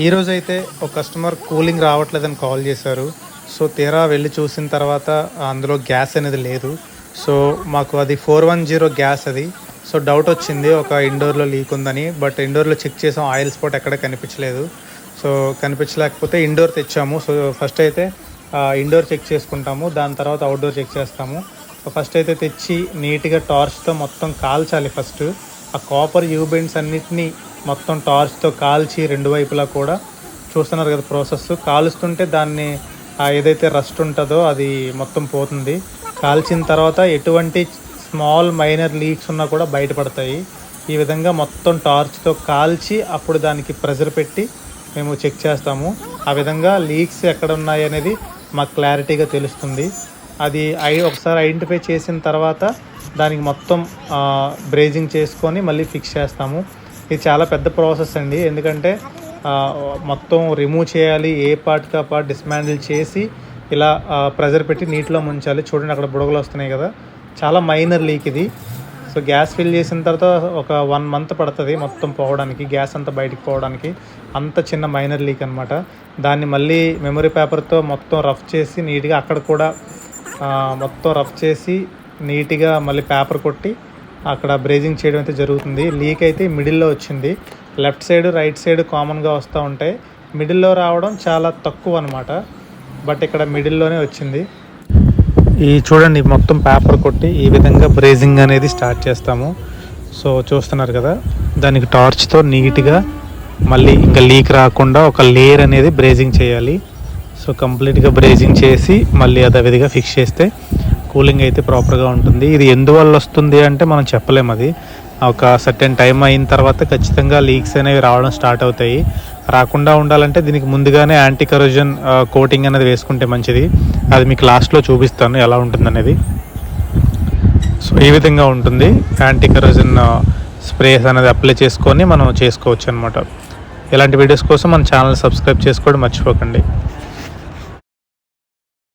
ఈరోజు అయితే ఒక కస్టమర్ కూలింగ్ రావట్లేదని కాల్ చేశారు. సో తీరా వెళ్ళి చూసిన తర్వాత అందులో గ్యాస్ అనేది లేదు. సో మాకు అది ఫోర్ వన్ జీరో గ్యాస్ అది. సో డౌట్ వచ్చింది ఒక ఇండోర్లో లీక్ ఉందని. బట్ ఇండోర్లో చెక్ చేసాం ఆయిల్ స్పాట్ ఎక్కడ కనిపించలేదు. సో కనిపించలేకపోతే ఇండోర్ తెచ్చాము. సో ఫస్ట్ అయితే ఇండోర్ చెక్ చేసుకుంటాము. దాని తర్వాత అవుట్డోర్ చెక్ చేస్తాము. ఫస్ట్ అయితే తెచ్చి నీట్గా టార్చ్తో మొత్తం కాల్చాలి ఫస్ట్ ఆ కాపర్ యూబెండ్స్ అన్నిటినీ మొత్తం టార్చ్తో కాల్చి రెండు వైపులా కూడా చూస్తున్నారు కదా ప్రాసెస్ కాలుస్తుంటే దాన్ని ఏదైతే రస్ట్ ఉంటుందో అది మొత్తం పోతుంది. కాల్చిన తర్వాత ఎటువంటి స్మాల్ మైనర్ లీక్స్ ఉన్నా కూడా బయటపడతాయి. ఈ విధంగా మొత్తం టార్చ్తో కాల్చి అప్పుడు దానికి ప్రెజర్ పెట్టి మేము చెక్ చేస్తాము. ఆ విధంగా లీక్స్ ఎక్కడ ఉన్నాయి అనేది మాకు క్లారిటీగా తెలుస్తుంది. అది ఐ ఒకసారి ఐడెంటిఫై చేసిన తర్వాత దానికి మొత్తం బ్రేజింగ్ చేసుకొని మళ్ళీ ఫిక్స్ చేస్తాము. ఇది చాలా పెద్ద ప్రాసెస్ అండి. ఎందుకంటే మొత్తం రిమూవ్ చేయాలి ఏ పార్ట్కి ఆ పార్ట్ డిస్మాండిల్ చేసి ఇలా ప్రెజర్ పెట్టి నీటిలో ముంచాలి. చూడండి అక్కడ బుడగలు వస్తున్నాయి కదా. చాలా మైనర్ లీక్ ఇది. సో గ్యాస్ ఫిల్ చేసిన తర్వాత ఒక వన్ మంత్ పడుతుంది మొత్తం పోవడానికి గ్యాస్ అంతా బయటికి పోవడానికి. అంత చిన్న మైనర్ లీక్ అనమాట దాన్ని మళ్ళీ మెమరీ పేపర్తో మొత్తం రఫ్ చేసి నీట్గా అక్కడ కూడా మొత్తం రఫ్ చేసి నీట్గా మళ్ళీ పేపర్ కొట్టి అక్కడ బ్రేజింగ్ చేయడం అయితే జరుగుతుంది. లీక్ అయితే మిడిల్లో వచ్చింది. లెఫ్ట్ సైడ్ రైట్ సైడ్ కామన్గా వస్తూ ఉంటాయి. మిడిల్లో రావడం చాలా తక్కువ అనమాట బట్ ఇక్కడ మిడిల్లోనే వచ్చింది. ఈ చూడండి మొత్తం పేపర్ కొట్టి ఈ విధంగా బ్రేజింగ్ అనేది స్టార్ట్ చేస్తాము. సో చూస్తున్నారు కదా దానికి టార్చ్తో నీట్గా మళ్ళీ ఇంకా లీక్ రాకుండా ఒక లేయర్ అనేది బ్రేజింగ్ చేయాలి. సో కంప్లీట్గా బ్రేజింగ్ చేసి మళ్ళీ అదే విధిగా ఫిక్స్ చేస్తే కూలింగ్ అయితే ప్రాపర్గా ఉంటుంది. ఇది ఎందువల్ల వస్తుంది అంటే మనం చెప్పలేము అది. ఒక సర్టెన్ టైం అయిన తర్వాత ఖచ్చితంగా లీక్స్ అనేవి రావడం స్టార్ట్ అవుతాయి. రాకుండా ఉండాలంటే దీనికి ముందుగానే యాంటీ కరోజన్ కోటింగ్ అనేది వేసుకుంటే మంచిది. అది మీకు లాస్ట్లో చూపిస్తాను ఎలా ఉంటుందనేది. సో ఈ విధంగా ఉంటుంది. యాంటీ కరోజన్ స్ప్రేస్ అనేది అప్లై చేసుకొని మనం చేసుకోవచ్చు అనమాట ఇలాంటి వీడియోస్ కోసం మన ఛానల్ సబ్స్క్రైబ్ చేసుకోవడం మర్చిపోకండి.